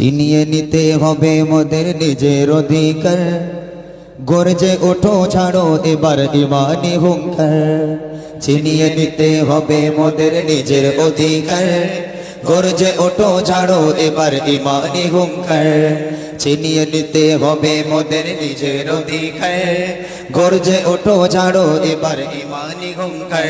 ছিনিয়ে নিতে হবে মোদের নিজের অধিকার। গর্জে ওঠো, ছাড়ো এবার ইমানি হুঙ্কার। ছিনিয়ে নিতে হবে মোদের নিজের অধিকার। গর্জে ওঠো, ছাড়ো এবার ইমানি হুঙ্কার। ছিনিয়ে নিতে হবে মোদের নিজের অধিকার। গর্জে ওঠো, ছাড়ো এবার ইমানি হুঙ্কার।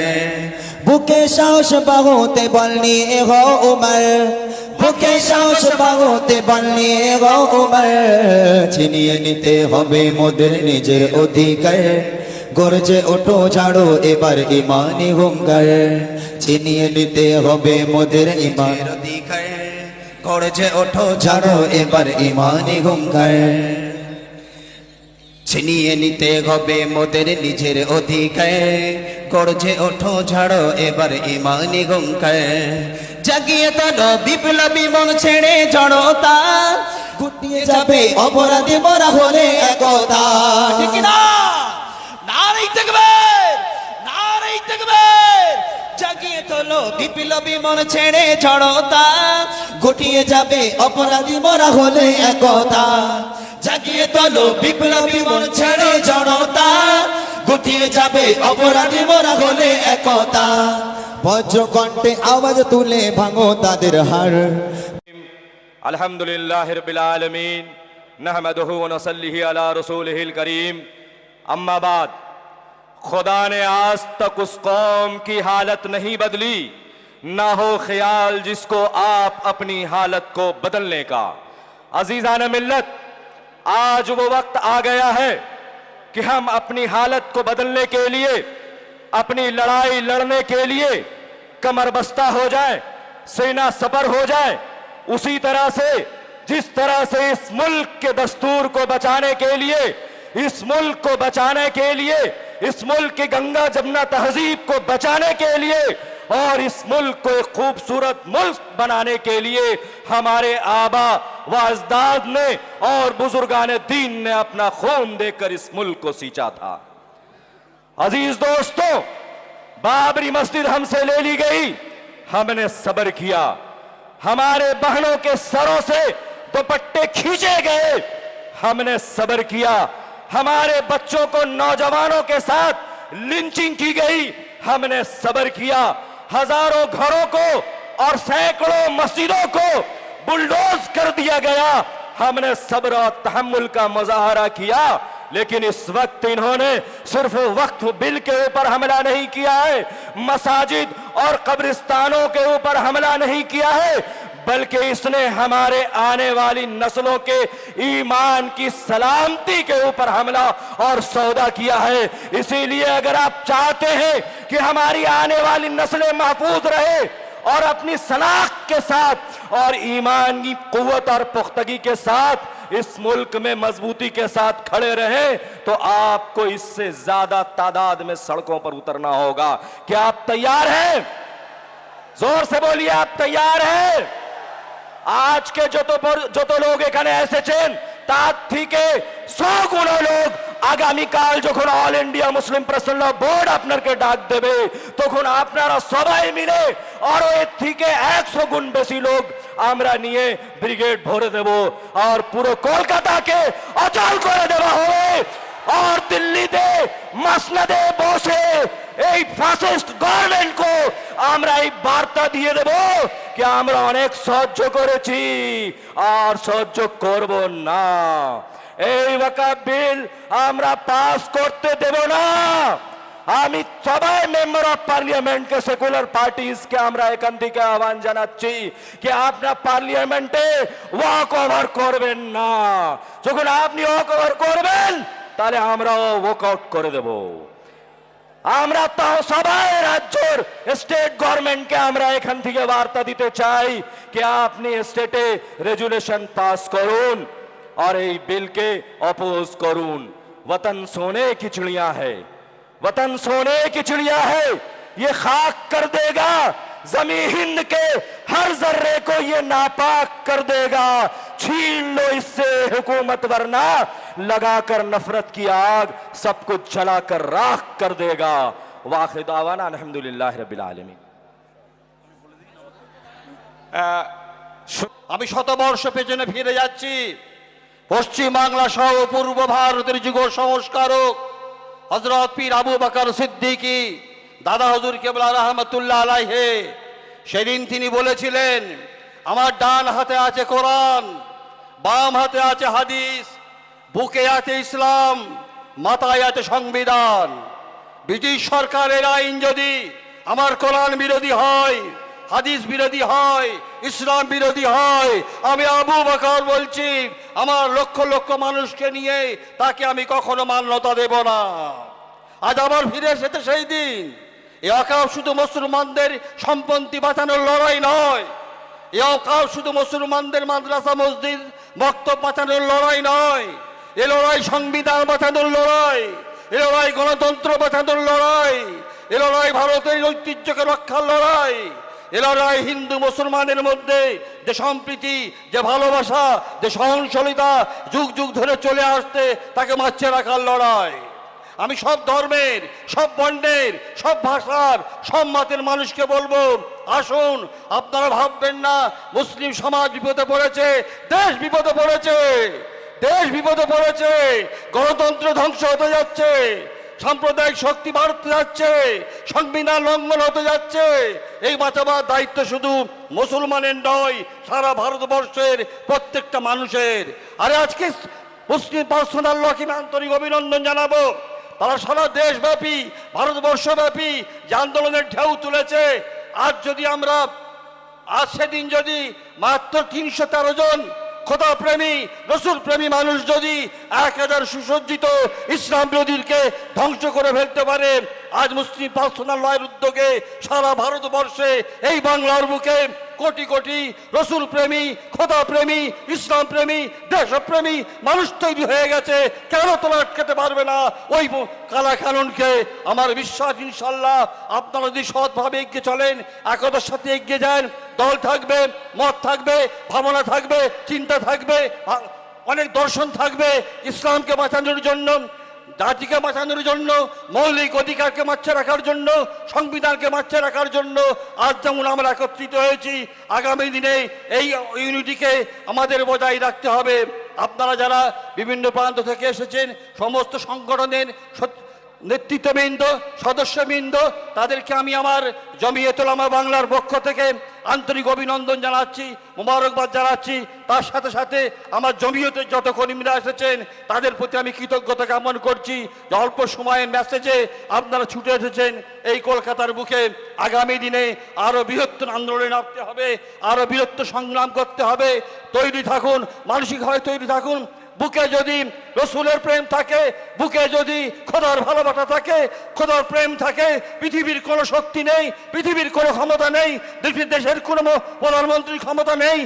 বুকে সাহস বাহতে বল নিয়ে হো উমর। বুকে সাহস বাহতে বল নিয়ে হো উমর। ছিনিয়ে নিতে হবে মোদের নিজের অধিকার। গর্জে ওঠো, ঝাড়ো, এবার ইমানি হুঙ্কার। ছিনিয়ে নিতে হবে মোদের ইমান অধিকার। গর্জে ওঠো, ঝাড়ো, এবার ইমানি হুঙ্কার। ছিনিয়ে নিতে হবে মোদের নিজের অধিকার। গর্জে ওঠো ছাড়ো এবার ইমানি হুঙ্কার জাগিয়ে তোলো বিপ্লবী মন ছেড়ে জড়তা। গুটিয়ে যাবে অপরাধী মরা হলে একতা। নারী থাকবেন নারী তোলো, বিপ্লবী মন ছেড়ে জড়তা। গুটিয়ে যাবে অপরাধী মরা হলে একতা। জাগিয়ে তোলো, বিপ্লবী মন ছেড়ে জনতা। গুটিয়ে যাবে অপরাধী মোরা হলে একতা। বজ্রকণ্ঠে আওয়াজ তুলে ভাঙো তাদের হার আলহামদুলিল্লাহ রবিল আলমিন, নাহমদহু নসল্লিহি আলা রসুলহিল করিম। अम्माबाद खुदा ने आज तक उस कौम की हालत नहीं बदली ना हो ख्याल जिसको आप अपनी हालत को बदलने का अजीज़ाना मिल्लत आज वो वक्त आ गया है कि हम अपनी हालत को बदलने के लिए, अपनी लड़ाई लड़ने के लिए कमर बस्ता हो जाए, सेना सपर हो जाए, उसी तरह से, जिस तरह से इस मुल्क के दस्तूर को बचाने के लिए, इस मुल्क को बचाने के लिए, इस मुल्क की गंगा जमुना तहजीब को बचाने के लिए और इस मुल्क को एक खूबसूरत मुल्क बनाने के लिए हमारे आबा व अजदाद ने और बुजुर्गान दीन ने अपना खून देकर इस मुल्क को सींचा था। अज़ीज़ दोस्तों, बाबरी मस्जिद हमसे ले ली गई। हमने सब्र किया। हमारे बहनों के सरों से दुपट्टे खींचे गए। हमने सब्र किया। हमारे बच्चों को नौजवानों के साथ लिंचिंग की गई। हमने सब्र किया। हज़ारों घरों को और सैकड़ों मस्जिदों को बुलडोज कर दिया गया। हमने सब्र और तहमुल का मुजाहरा किया, लेकिन इस वक्त इन्होंने सिर्फ़ वक्त बिल के ऊपर हमला नहीं किया है, मसाजिद और कब्रिस्तानों के ऊपर हमला नहीं किया है। बल्कि इसने हमारे आने वाली नस्लों के ईमान की सलामती के ऊपर हमला और सौदा किया है। इसीलिए अगर आप चाहते हैं कि हमारी आने वाली नस्लें महफूज रहे और अपनी सलाख के साथ और ईमान की कुवत और पुख्तगी के साथ इस मुल्क में मजबूती के साथ खड़े रहे तो आपको इससे ज़्यादा तादाद में सड़कों पर उतरना होगा। क्या आप तैयार हैं? ज़ोर से बोलिए, आप तैयार हैं? আজকে যত যত লোক এখানে এসেছেন, তার থেকে শো গুণ লোক আগামীকাল যখন All India Muslim personal board আপনাকে ডাক দেবে, তখন আপনারা সবাই মিলে আরও এর থেকে একশো গুণ বেশি লোক আমরা নিয়ে ব্রিগেড ভরে দেব। আর পুরো কলকাতাকে অচল করে দেওয়া হবে। আর দিল্লিতে মাসনাদে এই ফাসিস্ট গভর্নমেন্ট কো আমরা এই বার্তা দিয়ে দেব কি আমরা অনেক সহ্য করেছি, আর সহ্য করব না। এই ওয়াকা বিল আমরা পাস করতে দেব না। আমি সবাই মেম্বার অফ পার্লিয়ামেন্টকে সেকুলার পার্টিজকে আমরা এখান থেকে আহ্বান জানাচ্ছি কি আপনার পার্লিয়ামেন্টে ওয়াক ওভার করবেন না। যখন আপনি ওয়াক ওভার করবেন, তাহলে আমরাও ওয়াক আউট করে দেব। আমরা তাও সবাই রাজ্যের স্টেট গভর্নমেন্টকে আমরা এখান থেকে বার্তা দিতে চাই কি আপনি স্টেটে রেজুলেশন পাস করুন और এই বিলকে অপোজ করুন वतन सोने की चिड़िया है वतन सोने की चिड़िया है ये खाक कर देगा जमी हिंद के हर जर्रे को ये नापाक कर देगा छीन लो इससे हुकूमत वरना लगाकर नफरत की आग सब कुछ जलाकर राख कर देगा वाखिद आवाना अल्हम्दुलिल्लाह रब्बिल आलमीन আহ, আমি শতবর্ষ পেছনে ফিরে যাচ্ছি পশ্চিম বাংলা সহ পূর্ব ভারতের যুগ সংস্কারক হজরত পীর আবু বাকর সিদ্দিকী দাদা হজুর কেবলা রহমতুল্লাহ আলাইহে সেদিন তিনি বলেছিলেন আমার ডান হাতে আছে কোরআন বাম হাতে আছে হাদিস বুকে আছে ইসলাম মাথায় আছে সংবিধান। ব্রিটিশ সরকারের আইন যদি আমার কোরআন বিরোধী হয়, হাদিস বিরোধী হয়, ইসলাম বিরোধী হয়, আমি আবু বকর বলছি, আমার লক্ষ লক্ষ মানুষকে নিয়ে তাকে আমি কখনো মান্যতা দেব না। আজ আবার ফিরে এসেছে সেই দিন। এ অকাল শুধু মুসলমানদের সম্পত্তি বাঁচানোর লড়াই নয়, এ অকাল শুধু মুসলমানদের মাদ্রাসা, মসজিদ, বক্তব্য বাঁচানোর লড়াই নয়। এ লড়াই সংবিধান বাঁচানোর লড়াই, এ লড়াই গণতন্ত্র বাঁচানোর লড়াই, এ লড়াই ভারতের ঐতিহ্যকে রক্ষার লড়াই, এ লড়াই হিন্দু মুসলমানের মধ্যে যে সম্প্রীতি, যে ভালোবাসা, যে সহনশীলতা যুগ যুগ ধরে চলে আসতে তাকে মাচ্ছে রাখার লড়াই। আমি সব ধর্মের, সব বর্ণের, সব ভাষার, সব মতের মানুষকে বলব, আসুন, আপনারা ভাববেন না, মুসলিম সমাজ বিপদে পড়েছে, দেশ বিপদে পড়েছে। দেশ বিপদে পড়েছে, গণতন্ত্র ধ্বংস হতে যাচ্ছে, সাম্প্রদায়িক শক্তি বাড়তে যাচ্ছে, সংবিধান লঙ্ঘন হতে যাচ্ছে। এই বাঁচাবার দায়িত্ব শুধু মুসলমানের নয়, সারা ভারতবর্ষের প্রত্যেকটা মানুষের। আরে আজকে মুসলিম পার্সোনাল লকে আন্তরিক অভিনন্দন জানাব। তারা সারা দেশব্যাপী, ভারতবর্ষব্যাপী যে আন্দোলনের ঢেউ তুলেছে। আজ যদি আমরা, আজ সেদিন যদি মাত্র তিনশো তেরো জন খোদা প্রেমী রসুল প্রেমী মানুষ যদি এক হাজার সুসজ্জিত ইসলাম বিরোধীকে ধ্বংস করে ফেলতে পারে। আজ মুসলিম পার্সোনাল লয়ের উদ্যোগে সারা ভারতবর্ষে এই বাংলার বুকে কোটি কোটি রসুল প্রেমী, খোদা প্রেমী, ইসলাম প্রেমী, দেশপ্রেমী মানুষ তৈরি হয়ে গেছে। কেন তোলা আটকাতে পারবে না ওই ব- কালা কানুনকে? আমার বিশ্বাস, ইনশাল্লাহ আপনারা যদি সৎভাবে এগিয়ে চলেন, একতার সাথে এগিয়ে যান, দল থাকবে, মত থাকবে, ভাবনা থাকবে, চিন্তা থাকবে অনেক দর্শন থাকবে ইসলামকে বাঁচানোর জন্য, জাতিকে বাঁচানোর জন্য, মৌলিক অধিকারকে মাচ্ছে রাখার জন্য, সংবিধানকে মাচ্ছে রাখার জন্য আজ যেমন আমরা একত্রিত হয়েছি, আগামী দিনে এই ইউনিটিকে আমাদের বজায় রাখতে হবে। আপনারা যারা বিভিন্ন প্রান্ত থেকে এসেছেন, সমস্ত সংগঠনের নেতৃত্ববৃন্দ, সদস্যবৃন্দ, তাদেরকে আমি আমার জমিয়তুল আমার বাংলার পক্ষ থেকে আন্তরিক অভিনন্দন জানাচ্ছি, মোবারকবাদ জানাচ্ছি। তার সাথে সাথে আমার জমিয়তের যত কর্মীরা এসেছেন, তাদের প্রতি আমি কৃতজ্ঞতা জ্ঞাপন করছি। যে অল্প সময়ের মেসেজে আপনারা ছুটে এসেছেন এই কলকাতার বুকে। আগামী দিনে আরও বৃহত্তর আন্দোলনে নামতে হবে আরও বৃহত্তর সংগ্রাম করতে হবে। তৈরি থাকুন, মানসিকভাবে তৈরি থাকুন বুকে যদি রসুলের প্রেম থাকে, বুকে যদি খোদার ভালোবাসা থাকে, খোদার প্রেম থাকে, পৃথিবীর কোনো শক্তি নেই, পৃথিবীর কোনো ক্ষমতা নেই, দেশের কোনো প্রধানমন্ত্রীর ক্ষমতা নেই।